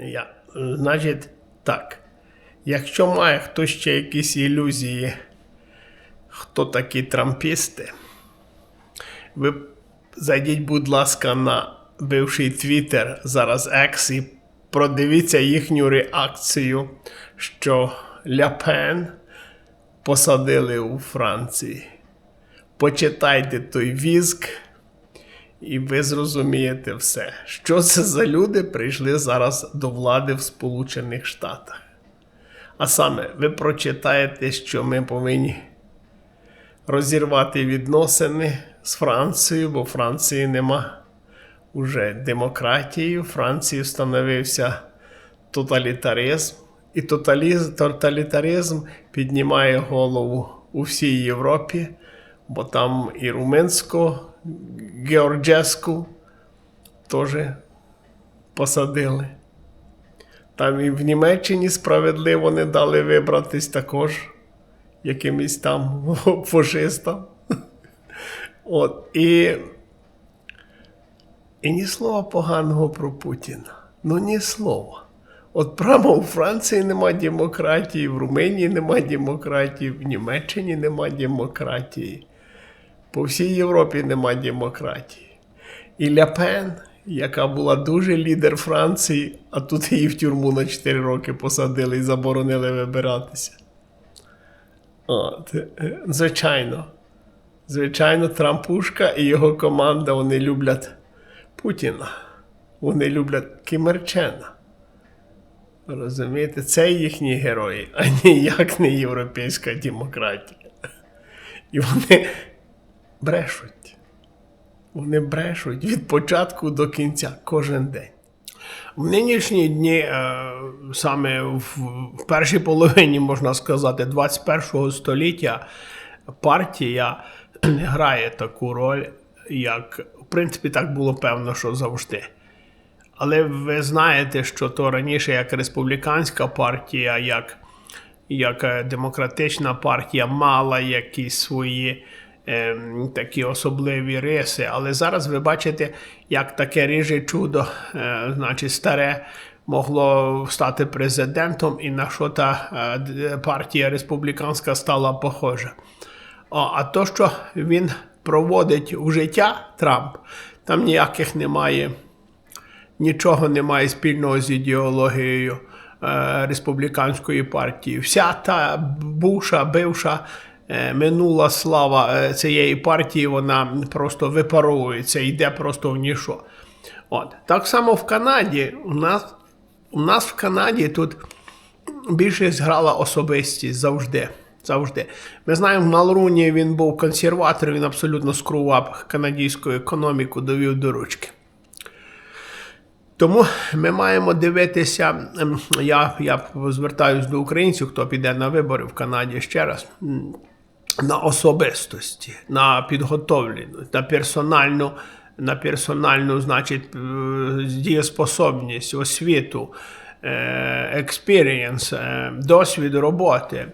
Я, значить, так. Якщо має хтось ще якісь ілюзії, хто такі трампісти, ви зайдіть, будь ласка, на бивший Твіттер, зараз X, і продивіться їхню реакцію, що Ляпен посадили у Франції. Почитайте той візк, і ви зрозумієте все. Що це за люди прийшли зараз до влади в Сполучених Штатах. А саме, ви прочитаєте, що ми повинні розірвати відносини з Францією, бо Франції нема уже демократії. У Франції встановився тоталітаризм. І тоталітаризм піднімає голову у всій Європі, бо там і Румунську, Георджеску теж посадили. Там і в Німеччині справедливо не дали вибратись також якимось там фашистам. От, і, і ні слова поганого про Путіна. Ну, ні слова. От прямо у Франції нема демократії, в Румунії нема демократії, в Німеччині нема демократії. По всій Європі нема демократії. І Ляпен, яка була дуже лідер Франції, а тут її в тюрму на 4 роки посадили і заборонили вибиратися. От, звичайно. Звичайно, Трампушка і його команда вони люблять Путіна. Вони люблять Кімерчена. Розумієте, це їхні герої, а ніяк не європейська демократія. І вони брешуть. Вони брешуть від початку до кінця кожен день. В нинішні дні, е, саме в, першій половині, можна сказати, 21 століття партія не грає таку роль, як, в принципі, так було певно, що завжди. Але ви знаєте, що то раніше як республіканська партія, як, як е, демократична партія мала якісь свої такі особливі риси. Але зараз ви бачите, як таке ріже чудо, е, значить, старе. Могло стати президентом, і на що та е, партія республіканська стала похожа. А то, що він проводить у життя Трамп, там ніяких немає нічого немає спільного з ідеологією е, республіканської партії. Вся та буша, бивша минула слава е, цієї партії, вона просто випаровується, йде просто в ніщо. От. Так само в Канаді у нас, у нас в Канаді тут більшість грала особистість завжди. Завжди. Ми знаємо, в Налруні він був консерватор, він абсолютно скрував канадську економіку, довів до ручки. Тому ми маємо дивитися. ем, Я, я звертаюся до українців, хто піде на вибори в Канаді ще раз. На особистості, на підготовленість, на персональну, на персональну, значить, е, дієспособність, освіту, експірієнс, досвід роботи.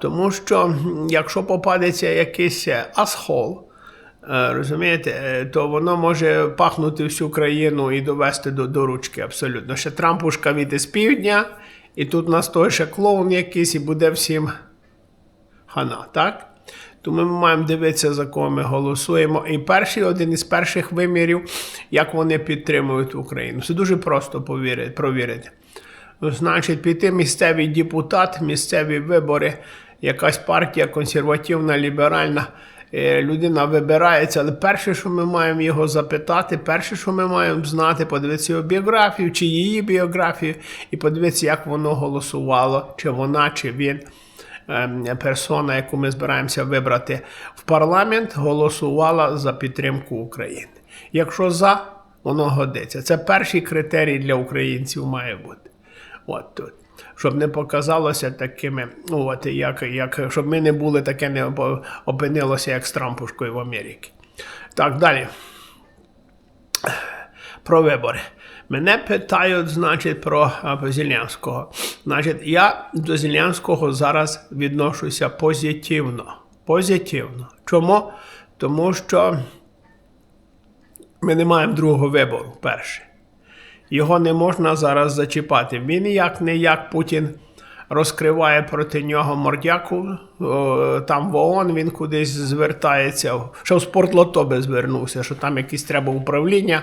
Тому що якщо попадеться якийсь е, асхол, Е, Розумієте, е, то воно може пахнути всю країну і довести до, до ручки абсолютно. Ще Трампушка війде з півдня, і тут у нас той ще клоун якийсь, і буде всім хана, так? Тому ми маємо дивитися, за кого ми голосуємо. І перший один із перших вимірів, як вони підтримують Україну. Це дуже просто повірити, провірити. Значить, піти місцевий депутат, місцеві вибори, якась партія консервативна, ліберальна. е, Людина вибирається, але перше, що ми маємо його запитати, перше, що ми маємо знати, подивитися його біографію, чи її біографію, і подивитися, як воно голосувало, чи вона, чи він, персона, яку ми збираємося вибрати в парламент, голосувала за підтримку України. Якщо за, воно годиться. Це перший критерій для українців має бути. От тут. Щоб не показалося такими, ну, от, як, як, щоб ми не були таке, не опинилося, як з Трампушкою в Америці. Так, далі. Про вибори. Мене питають, значить, про а, Зеленського. Значить, я до Зеленського зараз відношуся позитивно. Позитивно. Чому? Тому що ми не маємо другого вибору, перше. Його не можна зараз зачіпати. Він як не як Путін розкриває проти нього мордяку. Там в ООН він кудись звертається. Що в спортлото би звернувся, що там якісь треба управління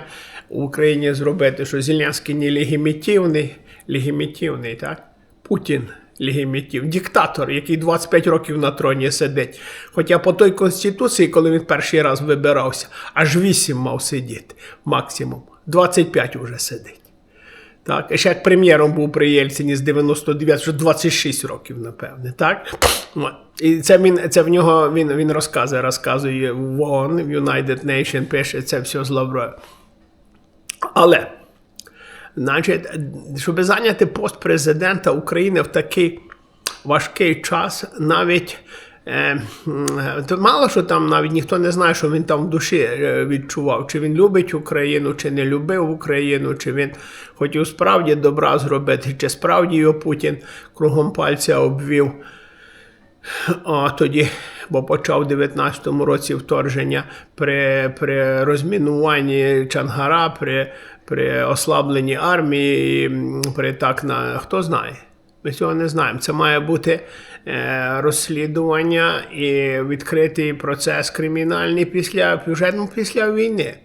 в Україні зробити, що Зеленський не легімітивний, легімітивний, так? Путін легімітив, диктатор, який 25 років на троні сидить. Хоча по той конституції, коли він перший раз вибирався, аж 8 мав сидіти максимум. 25 уже сидить. Так, ще як прем'єром був при Єльцині з 99, вже 26 років, напевне. Так? І це він, це в нього він, він розказує, розказує в ООН, в United Nation пише це все з Лаврою. Але, значить, щоб зайняти пост президента України в такий важкий час, навіть то мало що там навіть ніхто не знає, що він там в душі е, відчував, чи він любить Україну, чи не любив Україну, чи він хотів справді добра зробити, чи справді його Путін кругом пальця обвів. А тоді, бо почав у 19-му році вторження при, при розмінуванні Чангара, при, при ослабленні армії, при так на хто знає. Ми цього не знаємо. Це має бути е, розслідування і відкритий процес кримінальний після вже ну, після війни.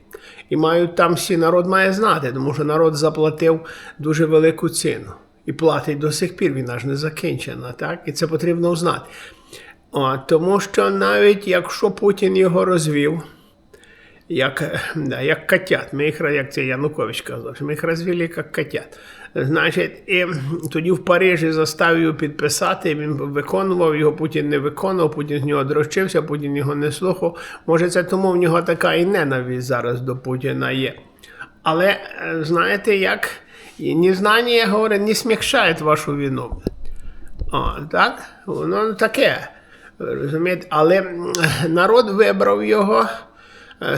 І мають там всі народ має знати, тому що народ заплатив дуже велику ціну. І платить до сих пір, війна ж не закінчена, так? І це потрібно знати. О, тому що навіть якщо Путін його розвів, як, да, як котят, ми їх, як це Янукович казав, що ми їх розвели як котят. Значить, і тоді в Парижі заставив його підписати, він виконував, його Путін не виконував, Путін з нього дрочився, Путін його не слухав. Може, це тому в нього така і ненависть зараз до Путіна є. Але е, знаєте, як незнання, говорить, не смягчає вашу вину. О, так? Воно таке. Розумієте? Але народ вибрав його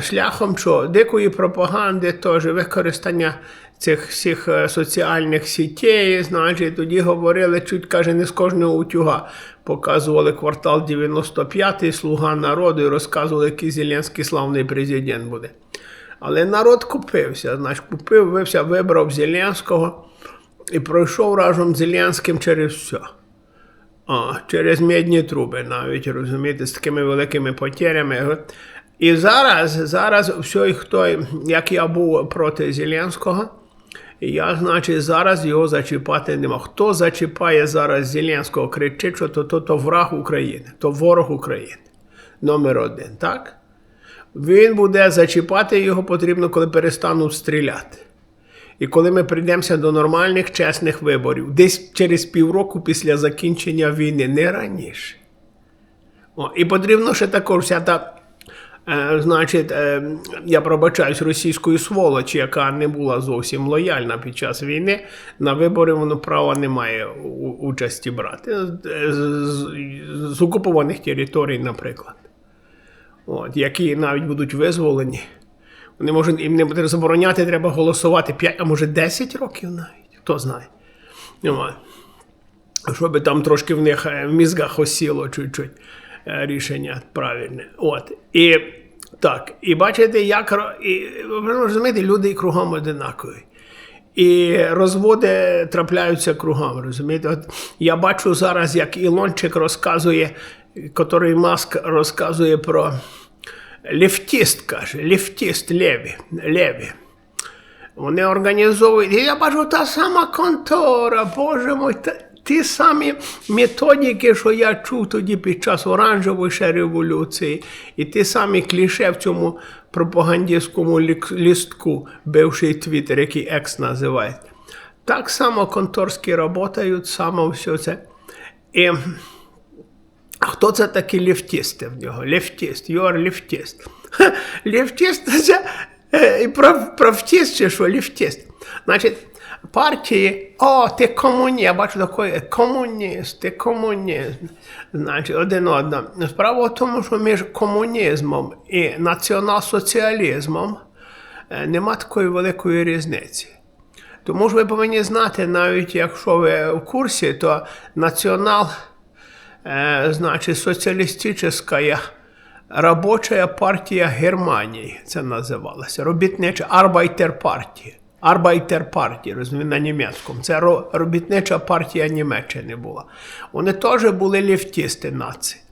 шляхом що? дикої пропаганди, теж використання цих всіх е, соціальних сітей, значить, тоді говорили, чуть каже, не з кожного утюга. Показували квартал 95-й, слуга народу і розказували, який Зеленський славний президент буде. Але народ купився, значить, купив, вився, вибрав Зеленського і пройшов разом з Зеленським через все. А, через медні труби навіть, розумієте, з такими великими потерями. І зараз, зараз все, хто, як я був проти Зеленського, я, значить, зараз його зачіпати нема. Хто зачіпає зараз Зеленського, кричить, що то, то, то враг України, то ворог України. Номер один, так? Він буде зачіпати його потрібно, коли перестануть стріляти. І коли ми прийдемося до нормальних чесних виборів, десь через півроку після закінчення війни, не раніше. О, і потрібно ще також вся та, значить, е, я пробачаюсь російської сволочі, яка не була зовсім лояльна під час війни, на вибори воно права не має участі брати. З, окупованих територій, наприклад. От, які навіть будуть визволені. Вони можуть їм не буде забороняти, треба голосувати 5, а може 10 років навіть. Хто знає. От. Щоб там трошки в них е, в мізгах осіло чуть-чуть е, рішення правильне. От. І так, і бачите, як і, розумієте, люди кругом одинакові. І розводи трапляються кругом, розумієте? От я бачу зараз, як Ілончик розказує, котрий Маск розказує про ліфтіст, каже, ліфтіст Леві. Леві. Вони організовують. І я бачу та сама контора, боже мой, та, ті самі методики, що я чув тоді під час оранжевої ще революції, і ті самі кліше в цьому пропагандистському лістку, бивший твіттер, який екс називають. Так само конторські працюють, само все це. І хто це такі ліфтісти в нього? Ліфтіст, you are ліфтіст. Ліфтіст це е, правтіст чи що, ліфтіст. Значить, партії, о, ти комуніст, я бачу такий комуніст, ти комуніст. Значить, один одна. Справа в тому, що між комунізмом і націонал-соціалізмом е, нема такої великої різниці. Тому ж ви повинні знати, навіть якщо ви в курсі, то націонал э, значит, соціалістична робоча партія Германії, це називалося, робітнича Arbeiterpartie. Arbeiter Party, розумієте, на німецькому. Це робітнича партія Німеччини була. Вони теж були ліфтісти нації.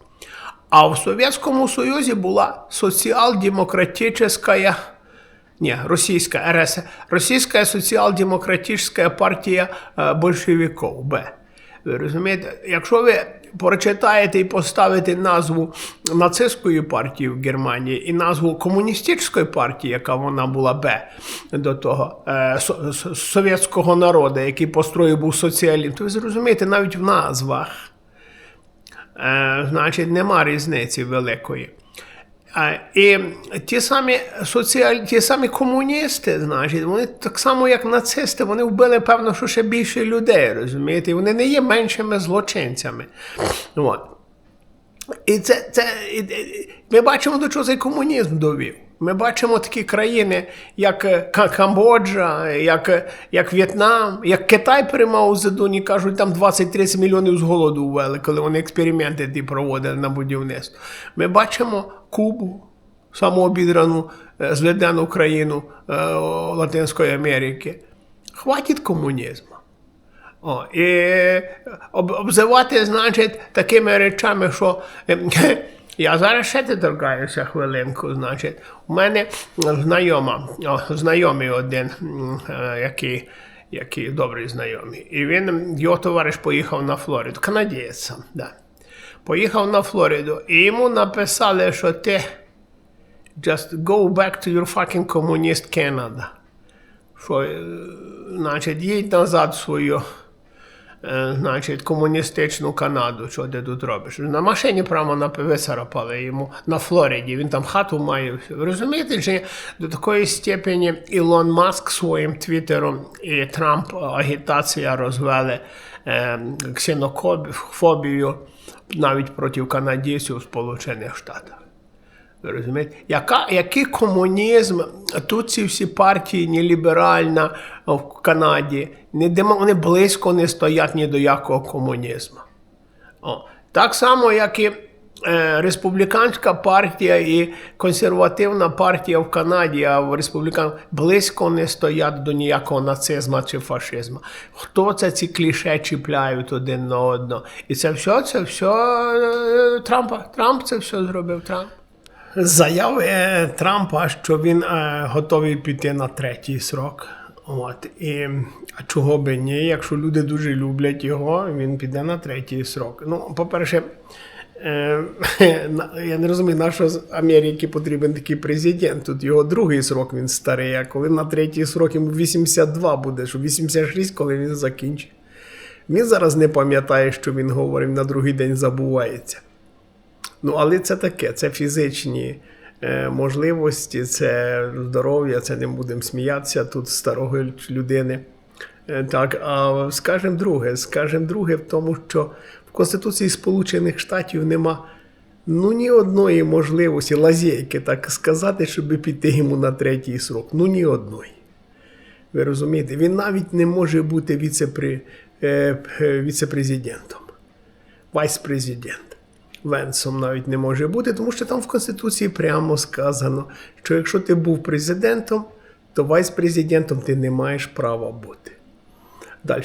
А в Совєтському Союзі була соціал-демократична, ні, російська РС, Російська соціал-демократична партія Большевіков. большевиків, Б. Ви розумієте, якщо ви прочитаєте і поставите назву нацистської партії в Германії і назву комуністичної партії, яка вона була Б до того е, со- со- совєтського народу, який построїв був соціалізм, то ви зрозумієте, навіть в назвах Е, значить, нема різниці великої. І ті самі соціаль... ті самі комуністи, значить, вони так само, як нацисти, вони вбили, певно, що ще більше людей, розумієте? Вони не є меншими злочинцями. От. І це, це і- ми бачимо, до чого цей комунізм довів. Ми бачимо такі країни, як е, Камбоджа, як, е, як В'єтнам, як Китай при Мао Цзедуні, кажуть, там 20-30 мільйонів з голоду ввели, коли вони експерименти ті проводили на будівництво. Ми бачимо Кубу, самообідрану, е, зледену країну Латинської Америки. Хватить комунізму. О, і об, обзивати, значить, такими речами, що я зараз ще ти торкаюся хвилинку. Значить, у мене знайома, о, знайомий один, е, який, який добрий знайомий. І він, його товариш поїхав на Флориду, канадієць да. Поїхав на Флориду, і йому написали, що ти just go back to your fucking communist Canada що, е, значить, їдь назад свою е, значить, комуністичну Канаду, що ти тут робиш. На машині прямо на висарапали йому на Флориді. Він там хату має. розумієте, чи до такої степені Ілон Маск своїм твіттером і Трамп агітація розвели е, ксенофобію навіть проти канадійців Сполучених Штатах. Розумієте? Яка, який комунізм? Тут ці всі партії, ні ліберальна в Канаді, ні демо, вони близько не стоять ні до якого комунізму. О. Так само, як і е, республіканська партія і консервативна партія в Канаді, а в республікан близько не стоять до ніякого нацизму чи фашизму. Хто це ці кліше чіпляють один на одного? І це все, це все е, Трампа. Трамп це все зробив Трамп. Заяви е, Трампа, що він е, готовий піти на третій срок. От. І, а чого би ні? Якщо люди дуже люблять його, він піде на третій срок. Ну, по-перше, е, я не розумію, на що з Америки потрібен такий президент. Тут його другий срок він старий, а коли на третій срок йому 82 буде, що 86, коли він закінчить. Він зараз не пам'ятає, що він говорив, на другий день забувається. Ну, але це таке, це фізичні е, можливості, це здоров'я, це не будемо сміятися тут з старого людини. Е, так, а скажемо друге, скажемо друге в тому, що в Конституції Сполучених Штатів нема ну ні одної можливості, лазейки, так сказати, щоб піти йому на третій срок. Ну ні одної. Ви розумієте, він навіть не може бути е, віцепрезидентом, вайс-президент. Венсом навіть не може бути, тому що там в Конституції прямо сказано, що якщо ти був президентом, то вайс-президентом ти не маєш права бути. Далі.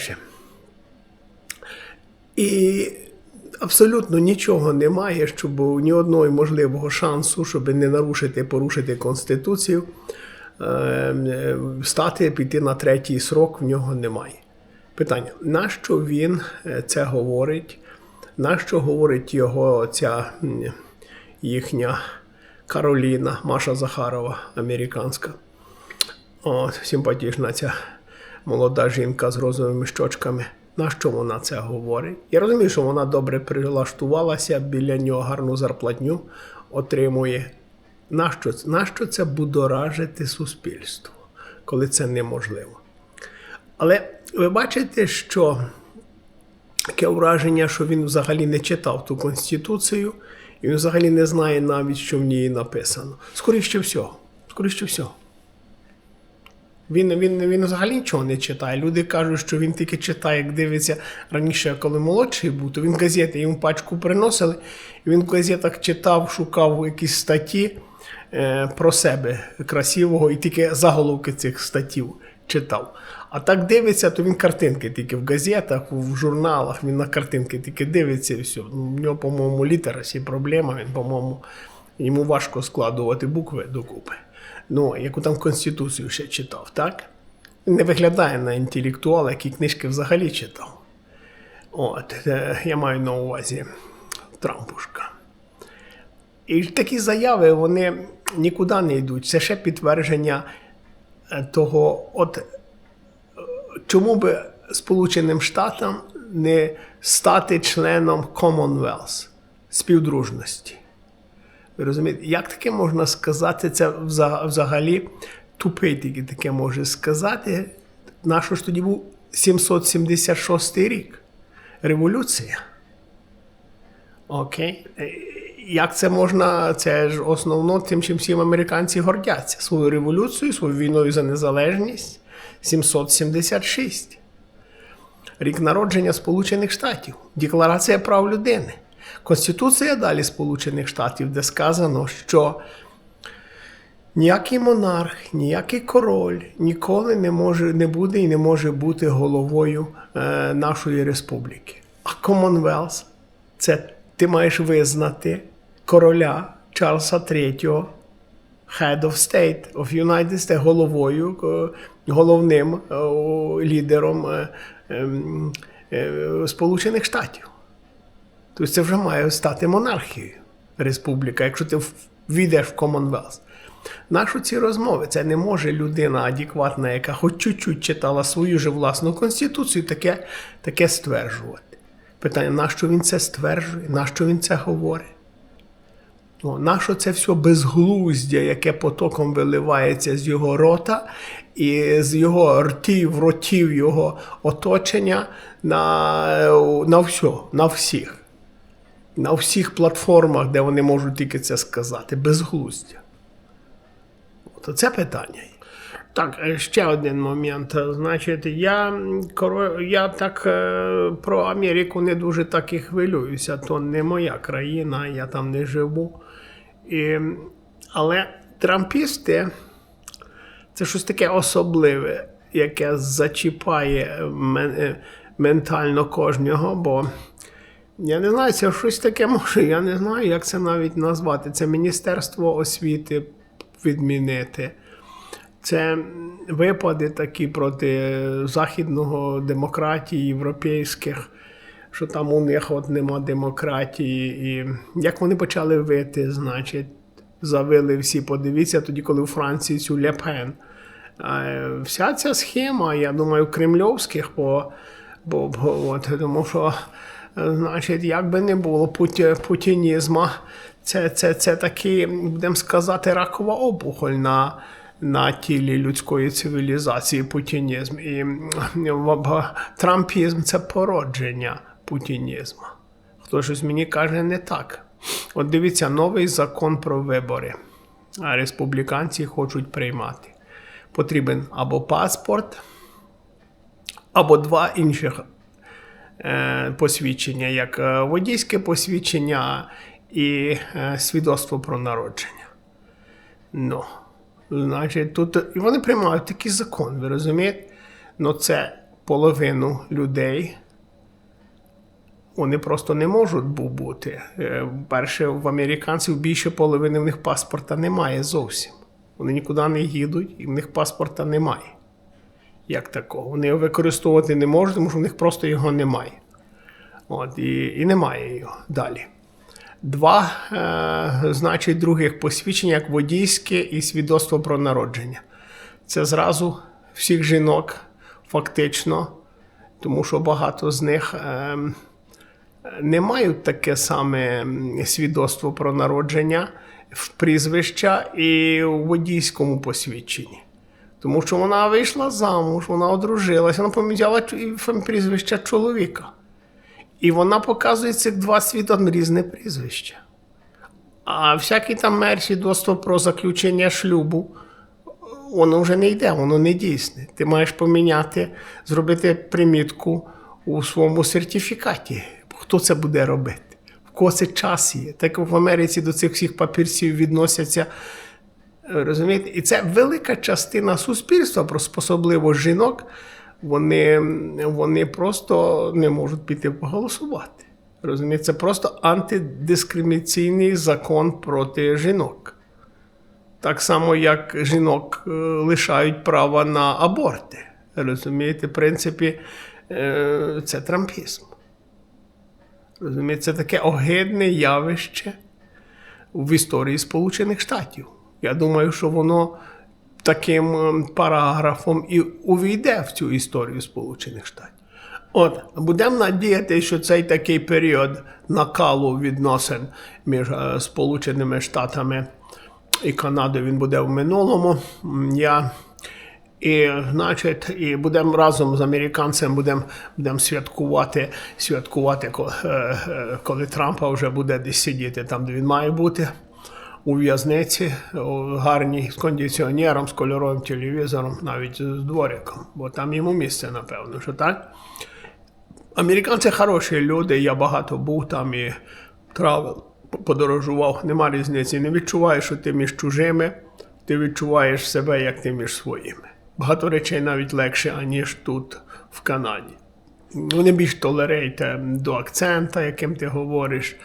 І абсолютно нічого немає, щоб ні одного можливого шансу, щоб не нарушити, порушити Конституцію, е, е, стати, піти на третій срок, в нього немає. Питання: нащо він е, це говорить? Нащо говорить його ця їхня Кароліна, Маша Захарова, американська? О, симпатична ця молода жінка з розовими щочками. Нащо вона це говорить? Я розумію, що вона добре прилаштувалася, біля нього гарну зарплатню отримує. Нащо, нащо це будоражити суспільство, коли це неможливо? Але ви бачите, що таке враження, що він взагалі не читав ту конституцію, і він взагалі не знає навіть, що в ній написано. Скоріше всього. Скоріше всього. Він, він, він взагалі нічого не читає. Люди кажуть, що він тільки читає, як дивиться раніше, коли молодший був, то він газети йому пачку приносили, і він в газетах читав, шукав якісь статті е, про себе красивого, і тільки заголовки цих статтів читав. А так дивиться, то він картинки тільки в газетах, в журналах, він на картинки тільки дивиться і все. Ну, В нього, по-моєму, літерасі проблема, він, по-моєму, йому важко складувати букви докупи. Ну, яку там Конституцію ще читав, так? Не виглядає на інтелектуала, який книжки взагалі читав. От, е, я маю на увазі Трампушка. І такі заяви вони нікуди не йдуть. Це ще підтвердження е, того, от чому би Сполученим Штатам не стати членом Commonwealth співдружності. Ви розумієте, як таке можна сказати? Це взагалі тупий тільки таке може сказати. Нащо ж тоді був 776 рік? Революція. Окей. Як це можна? Це ж основно тим, чим всі американці гордяться. Свою революцію, свою війною за незалежність 776. Рік народження Сполучених Штатів, Декларація прав людини, Конституція далі Сполучених Штатів, де сказано, що ніякий монарх, ніякий король ніколи не може не буде і не може бути головою е, нашої республіки. А Commonwealth – це ти маєш визнати короля Чарльза III, Head of State of United States, головою, е, головним е, лідером е, ем, Сполучених Штатів. Тобто це вже має стати монархією республіка, якщо ти війдеш в Commonwealth. Нащо ці розмови? Це не може людина адекватна, яка хоч чуть-чуть читала свою же власну конституцію, таке, таке стверджувати. Питання, нащо він це стверджує, нащо він це говорить? О, нащо це все безглуздя, яке потоком виливається з його рота і з його ртів, ротів його оточення на, на все, на всіх. На всіх платформах, де вони можуть тільки це сказати, безглуздя. То це питання. Так, е, ще один момент. Значить, я, я так е, про Америку не дуже так і хвилююся. То не моя країна, я там не живу. І, але трампісти це щось таке особливе, яке зачіпає мен- е, ментально кожного, бо я не знаю, це щось таке може, я не знаю, як це навіть назвати. Це Міністерство освіти відмінити. Це випади такі проти західного демократії, європейських, що там у них от нема демократії. І як вони почали вити, значить, завили всі. Подивіться тоді, коли у Франції цю Лепен. Вся ця схема, я думаю, кремльовських, бо, бо, бо от, тому що, значить, як би не було путі, путінізма, це, це, це такий, будемо сказати, ракова опухоль на, на тілі людської цивілізації путінізм. І трампізм це породження путінізму. Хто щось мені каже не так. От дивіться, новий закон про вибори. А республіканці хочуть приймати. Потрібен або паспорт, або два інших е, посвідчення, як е, водійське посвідчення і е, свідоцтво про народження. Ну, значить, тут і вони приймають такий закон, ви розумієте? Ну, це половину людей. Вони просто не можуть бути. Е, Перше, в американців більше половини в них паспорта немає зовсім. Вони нікуди не їдуть, і в них паспорта немає. Як такого. Вони його використовувати не можуть, тому що в них просто його немає. От, і, і немає його далі. Два, е, значить, других посвідчень, як водійське і свідоцтво про народження. Це зразу всіх жінок, фактично, тому що багато з них е, не мають таке саме свідоцтво про народження в прізвища і у водійському посвідченні. Тому що вона вийшла замуж, вона одружилася, вона поміняла прізвище чоловіка. І вона показує цих два свідом різне прізвище. А всякий там мер свідоцтво про заключення шлюбу, воно вже не йде, воно не дійсне. Ти маєш поміняти, зробити примітку у своєму сертифікаті. Хто це буде робити? В кого це час є? Так в Америці до цих всіх папірців відносяться Розумієте? І це велика частина суспільства, особливо жінок, вони, вони просто не можуть піти поголосувати. Розумієте? Це просто антидискримінаційний закон проти жінок. Так само, як жінок е, лишають права на аборти. Розумієте, в принципі, е, це трампізм. Розумієте, це таке огидне явище в історії Сполучених Штатів. Я думаю, що воно таким ем, параграфом і увійде в цю історію Сполучених Штатів. От, будемо надіяти, що цей такий період накалу відносин між е, Сполученими Штатами і Канадою він буде в минулому. Я і, значить, і будемо разом з американцем будемо будем святкувати, святкувати, е, е, коли Трампа вже буде десь сидіти там, де він має бути, у в'язниці, гарній з кондиціонером, з кольоровим телевізором, навіть з двориком, бо там йому місце, напевно, що так. Американці хороші люди, я багато був там і травел, подорожував, нема різниці. Не відчуваєш, що ти між чужими, ти відчуваєш себе, як ти між своїми. Багато речей навіть легше, аніж тут, в Канаді. Вони більш толерейте до акцента, яким ти говориш,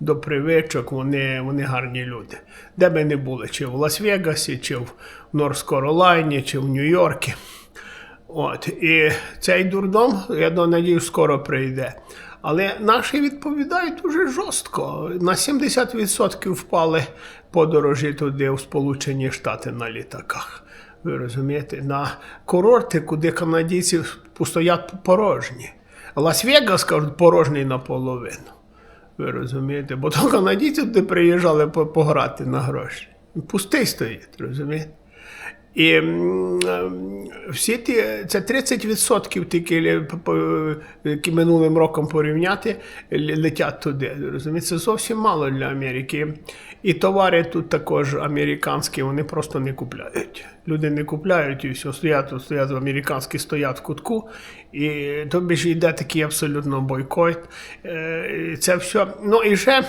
до привичок, вони, вони гарні люди. Де би не були, чи в Лас-Вегасі, чи в Норс-Каролайні, чи в Нью-Йорку. От, і цей дурдом, я до- надіюсь, скоро прийде. Але наші відповідають дуже жорстко. На 70% впали подорожі туди, в Сполучені Штати на літаках. Ви розумієте? На курорти, куди канадійці стоять порожні. Лас-Вегас, кажуть, порожній наполовину. Ви розумієте? Бо то канадійці туди приїжджали пограти на гроші. Пустий стоїть, розумієте? І всі ті, це 30% тільки п- які минулим роком порівняти, летять туди. Розумієте, це зовсім мало для Америки. І товари тут також американські, вони просто не купляють. Люди не купляють і все, стоять, стоять американські стоять в кутку, і тобі ж йде такий абсолютно бойкот. Е, Це все. Ну і ще.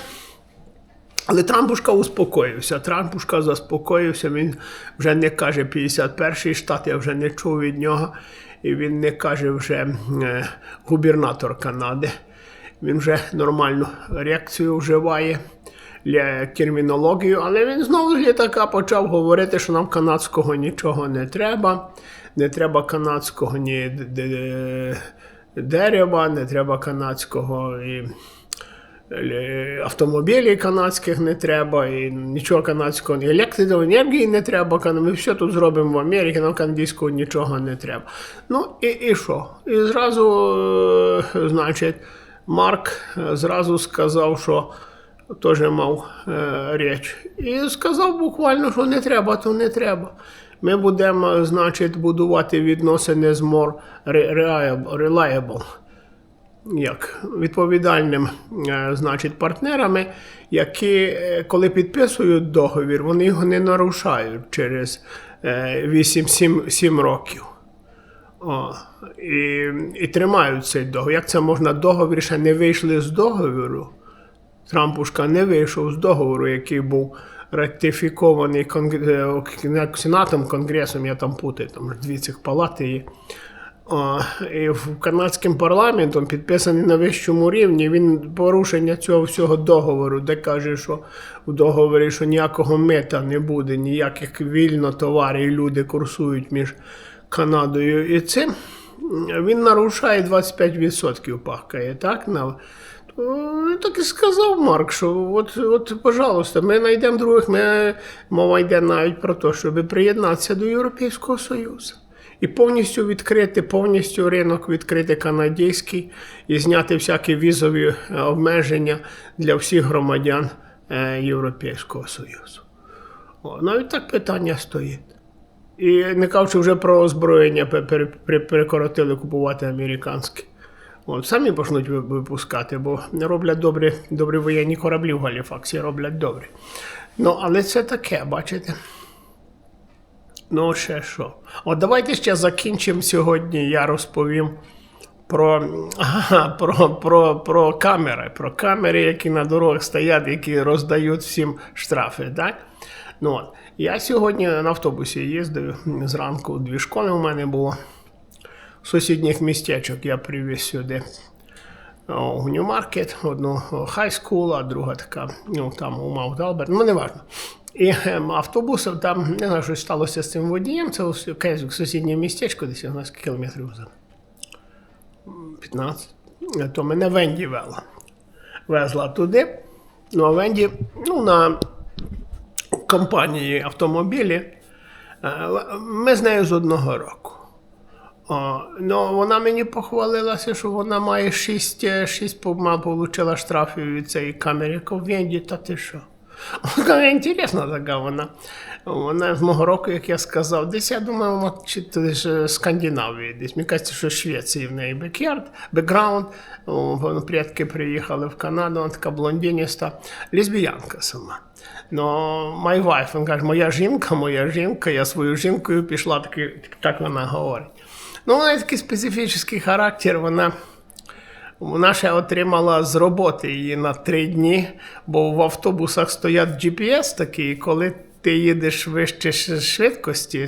Але Трампушка успокоївся. Трампушка заспокоївся. Він вже не каже 51-й штат, я вже не чув від нього. І він не каже вже е, губернатор Канади. Він вже нормальну реакцію вживає термінологію, але він знову з літака почав говорити, що нам канадського нічого не треба. Не треба канадського ні д- дерева, не треба канадського і Е, автомобілів канадських не треба, і нічого канадського, і електроенергії не треба. Ми все тут зробимо в Америці, нам канадського нічого не треба. Ну і, і що? І зразу, е, значить, Марк е, зразу сказав, що теж мав е, річ. І сказав буквально, що не треба, то не треба. Ми будемо, значить, будувати відносини з more reliable. Як відповідальним, е, значить, партнерами, які, е, коли підписують договір, вони його не нарушають через 8-7 років. О, і, і тримають цей договір. Як це можна договір ще не вийшли з договору? Трампушка не вийшов з договору, який був ратифікований конгр... е, Сенатом, Конгресом, я там путаю, там дві цих палати є. В канадським парламентом підписаний на вищому рівні. Він порушення цього всього договору, де каже, що у договорі що ніякого мита не буде, ніяких вільно товарів, люди курсують між Канадою і цим. Він нарушає 25% пахкає, так? На, так і сказав Марк, що от, от, пожалуйста, ми знайдемо других, ми, мова йде навіть про те, щоб приєднатися до Європейського Союзу. І повністю відкрити, повністю ринок відкрити канадський і зняти всякі візові е, обмеження для всіх громадян е, Європейського Союзу. О, навіть так питання стоїть. І не кажучи вже про озброєння, пе- пере- пере- перекоротили купувати американське. От, самі почнуть випускати, бо роблять добрі, добрі воєнні кораблі в Галіфаксі, роблять добрі. Ну, але це таке, бачите. Ну, ще що. От давайте ще закінчимо сьогодні. Я розповім про, ага, про, про, про камери. Про камери, які на дорогах стоять, які роздають всім штрафи. Так? Ну, от. Я сьогодні на автобусі їздив зранку, дві школи у мене було. Сусідніх містечок я привіз сюди Нью-Маркет, одну хай скул, а друга така, ну там у Маут Алберт, ну не важно. І ем, автобусом там, не знаю, що сталося з цим водієм, це якесь сусіднє містечко, десь я не знаю, скільки кілометрів за 15. То мене Венді вела. Везла туди. Ну, а Венді, ну, на компанії автомобілі. е, Ми з нею з одного року. О, ну, вона мені похвалилася, що вона має 6, 6 отримала штрафів від цієї камери. Венді, та ти що? Інтересна така вона. Вона з мого року, як я сказав, десь я думаю, вона чи то з Скандинавії, десь. Мені кажеться, що Швеції в неї бекярд, бекграунд. О, Вони предки приїхали в Канаду, вона така блондиніста, лесбіянка сама. Ну, my wife, він каже, моя жінка, моя жінка, я свою жінкою пішла, таки, так вона говорить. Ну, вона такий специфічний характер, вона. Ще отримала з роботи її на три дні, бо в автобусах стоять GPS такі, і коли ти їдеш вище швидкості,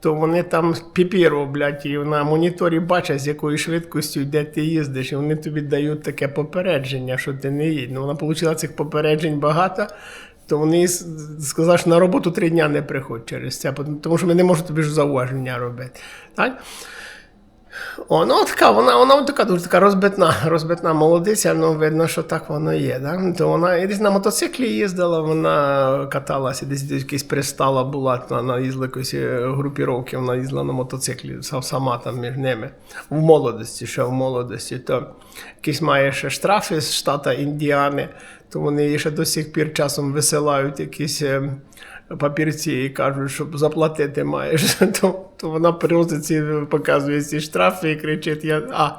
то вони там піпі роблять, і на моніторі бачать, з якою швидкістю де ти їздиш, і вони тобі дають таке попередження, що ти не їдь. Ну, вона отримала цих попереджень багато. То вони сказали, що на роботу три дня не приходь через це, тому що ми не можемо тобі ж зауваження робити. Так? О, ну така, вона, вона така дуже така розбитна, розбитна молодиця, ну видно, що так воно є. Да? То вона десь на мотоциклі їздила, вона каталася, десь десь якась пристала була, вона їздила якоїсь е, групіровки, вона їздила на мотоциклі сама там між ними. В молодості, ще в молодості. То якісь має ще штрафи з штата Індіани, то вони її ще до сих пір часом висилають якісь. Папірці і кажуть, що заплатити маєш, то, то вона привозить ці, показує ці штрафи і кричить: я, а.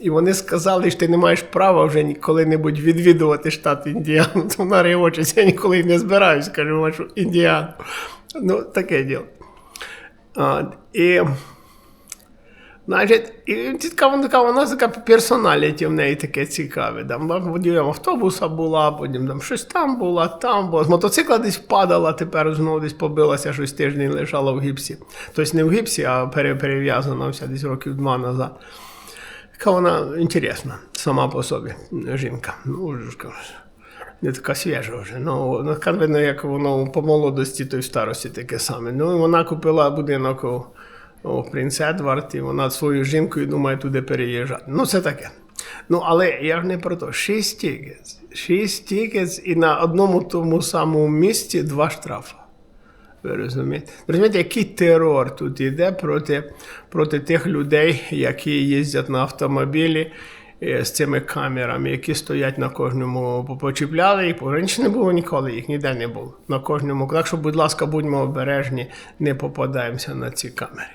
І вони сказали, що ти не маєш права вже коли-небудь відвідувати штат Індіану. То вона регочеться, я ніколи не збираюсь, кажу, вашу Індіану. Ну, таке діло. А, і, Значить, і така вона така, персоналіті в неї таке цікаве. Там водієм автобуса була, потім там щось там була, там була. З мотоцикла десь впадала, тепер знову десь побилася, щось тиждень лежала в гіпсі. Тобто не в гіпсі, а пере- перев'язана вся десь років два назад. Така вона інтересна сама по собі, жінка. Ну, не така свіжа вже. Ну, така як воно по молодості, то й в старості таке саме. Ну, вона купила будинок у Принц Едвард, і вона зі своєю жінкою думає туди переїжджати. Ну, це таке. Ну, але я ж не про то. Шість тікетс. Шість тікетс і на одному тому самому місці два штрафи. Ви розумієте? Розумієте, який терор тут йде проти, проти тих людей, які їздять на автомобілі е, з цими камерами, які стоять на кожному, по- почіпляли їх. Раніше не було ніколи, їх ніде не було. На кожному. Так що, будь ласка, будьмо обережні, не попадаємося на ці камери.